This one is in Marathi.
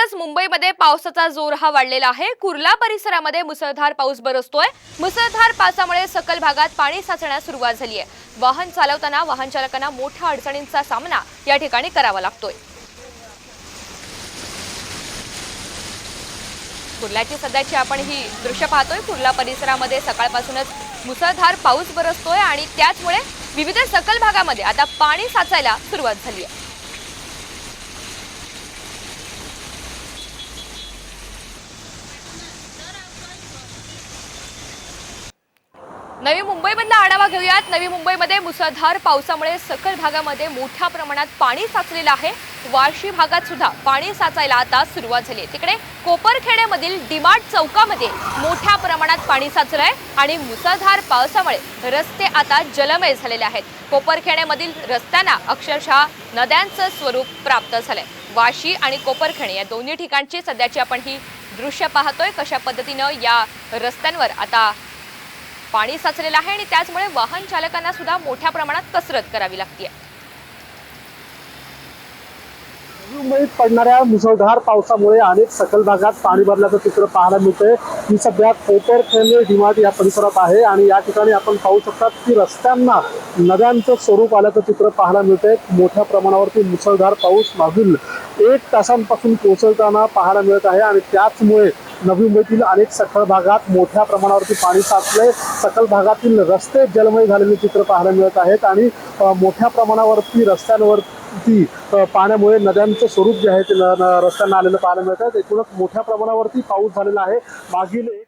सोबतच मुंबईमध्ये पावसाचा जोर हा वाढलेला आहे. कुर्ला परिसरामध्ये मुसळधार पाऊस बरसतोय. मुसळधार पावसामुळे सकल भागात पाणी साचण्यास सुरुवात झाली आहे. वाहन चालवताना वाहन चालकांना मोठ्या अडचणींचा सामना या ठिकाणी करावा लागतोय. कुर्ल्याची सध्याची आपण ही दृश्य पाहतोय. कुर्ला परिसरामध्ये सकाळपासूनच मुसळधार पाऊस बरसतोय आणि त्याचमुळे विविध सकल भागामध्ये आता पाणी साचायला सुरुवात झाली आहे. नवी मुंबईमधला आढावा घेऊयात. नवी मुंबईमध्ये मुसळधार पावसामुळे सखल भागामध्ये मोठ्या प्रमाणात पाणी साचलेलं आहे. वाशी भागात सुद्धा पाणी साचायला आता सुरुवात झाली आहे. तिकडे कोपरखेड्यामधील डिमार्ट चौकामध्ये मोठ्या प्रमाणात पाणी साचलं आहे आणि मुसळधार पावसामुळे रस्ते आता जलमय झालेले आहेत. कोपरखेड्यामधील रस्त्यांना अक्षरशः नद्यांचं स्वरूप प्राप्त झालंय. वाशी आणि कोपरखेडे या दोन्ही ठिकाणची सध्याची आपण ही दृश्य पाहतोय कशा पद्धतीनं या रस्त्यांवर आता पाणी साचलेलं आहे आणि त्याचमुळे वाहन चालकांना सुद्धा मोठ्या प्रमाणात कसरत करावी लागते मुंबईत पडणाऱ्या मुसळधार पावसामुळे अनेक सकल भागात पाणी भरल्याचं चित्र पाहायला मिळतंय. ही सध्या कोपरखेडणे डिमार्ट या परिसरात आहे आणि या ठिकाणी आपण पाहू शकतात की रस्त्यांना नद्यांचं स्वरूप आल्याचं चित्र पाहायला मिळतंय. मोठ्या प्रमाणावरती मुसळधार पाऊस मागील एक तासांपासून कोसळताना पाहायला मिळत आहे आणि त्याचमुळे नवी मुंबईतील अनेक सखल भागात मोठ्या प्रमाणावरती पाणी साचलंय. सकल भागातील रस्ते जलमय झालेले चित्र पाहायला मिळत आहेत आणि मोठ्या प्रमाणावरती रस्त्यांवरती पाण्यामुळे नद्यांचं स्वरूप जे आहे ते न- रस्त्यांना आलेलं पाहायला मिळत आहे. एकूणच मोठ्या प्रमाणावरती पाऊस झालेला आहे. मागील एक